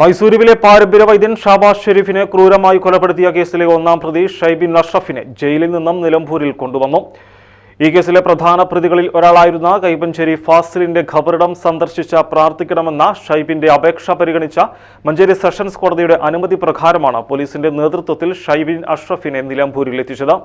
മൈസൂരുവിലെ പാരമ്പര്യ വൈദ്യൻ ഷാബാസ് ഷെരീഫിനെ ക്രൂരമായി കൊലപ്പെടുത്തിയ കേസിലെ ഒന്നാം പ്രതി ഷൈബിൻ അഷ്റഫിനെ ജയിലിൽ നിന്നും നിലമ്പൂരിൽ കൊണ്ടുവന്നു. ഈ കേസിലെ പ്രധാന പ്രതികളിൽ ഒരാളായിരുന്ന കൈപ്പഞ്ചേരി ഫാസിലിന്റെ ഖബറിടം സന്ദർശിച്ച പ്രാർത്ഥിക്കണമെന്ന ഷൈബിന്റെ അപേക്ഷ പരിഗണിച്ച മഞ്ചേരി സെഷൻസ് കോടതിയുടെ അനുമതി പ്രകാരമാണ് പോലീസിന്റെ നേതൃത്വത്തിൽ ഷൈബിൻ അഷ്റഫിനെ നിലമ്പൂരിൽ എത്തിച്ചത്.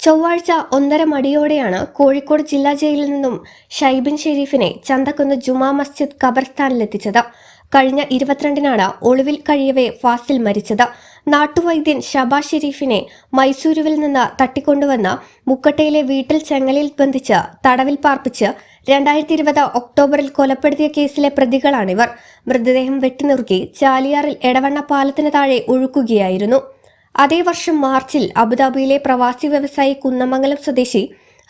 ചൊവ്വാഴ്ച ഒന്നര മടിയോടെയാണ് കോഴിക്കോട് ജില്ലാ ജയിലിൽ നിന്നും ഷൈബിൻ ഷെരീഫിനെ ചന്തക്കുന്ന് ജുമാ മസ്ജിദ് ഖബർസ്ഥാനിലെത്തിച്ചത്. കഴിഞ്ഞ ഇരുപത്തിരണ്ടിനാണ് ഒളിവിൽ കഴിയവെ ഫാസിൽ മരിച്ചത്. നാട്ടുവൈദ്യൻ ഷബാ ഷെരീഫിനെ മൈസൂരുവിൽ നിന്ന് തട്ടിക്കൊണ്ടുവന്ന് മുക്കട്ടയിലെ വീട്ടിൽ ചെങ്ങലയിൽ ബന്ധിച്ച് തടവിൽ പാർപ്പിച്ച് രണ്ടായിരത്തി ഇരുപത് ഒക്ടോബറിൽ കൊലപ്പെടുത്തിയ കേസിലെ പ്രതികളാണിവർ മൃതദേഹം വെട്ടിനുറുക്കി ചാലിയാറിൽ എടവണ്ണ പാലത്തിന് താഴെ ഒഴുക്കുകയായിരുന്നു അതേ വർഷം മാർച്ചിൽ അബുദാബിയിലെ പ്രവാസി വ്യവസായി കുന്നമംഗലം സ്വദേശി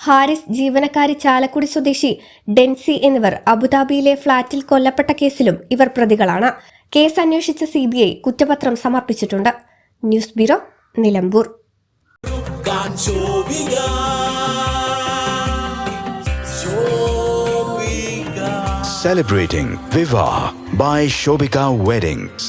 ഹാരിസ് ജീവനക്കാരി ചാലക്കുടി സ്വദേശി ഡെൻസി എന്നിവർ അബുദാബിയിലെ ഫ്ളാറ്റിൽ കൊല്ലപ്പെട്ട കേസിലും ഇവർ പ്രതികളാണ്. കേസ് അന്വേഷിച്ച സി ബി ഐ കുറ്റപത്രം സമർപ്പിച്ചിട്ടുണ്ട്. News bureau Nilambur. Celebrating Viva by Shobika Weddings.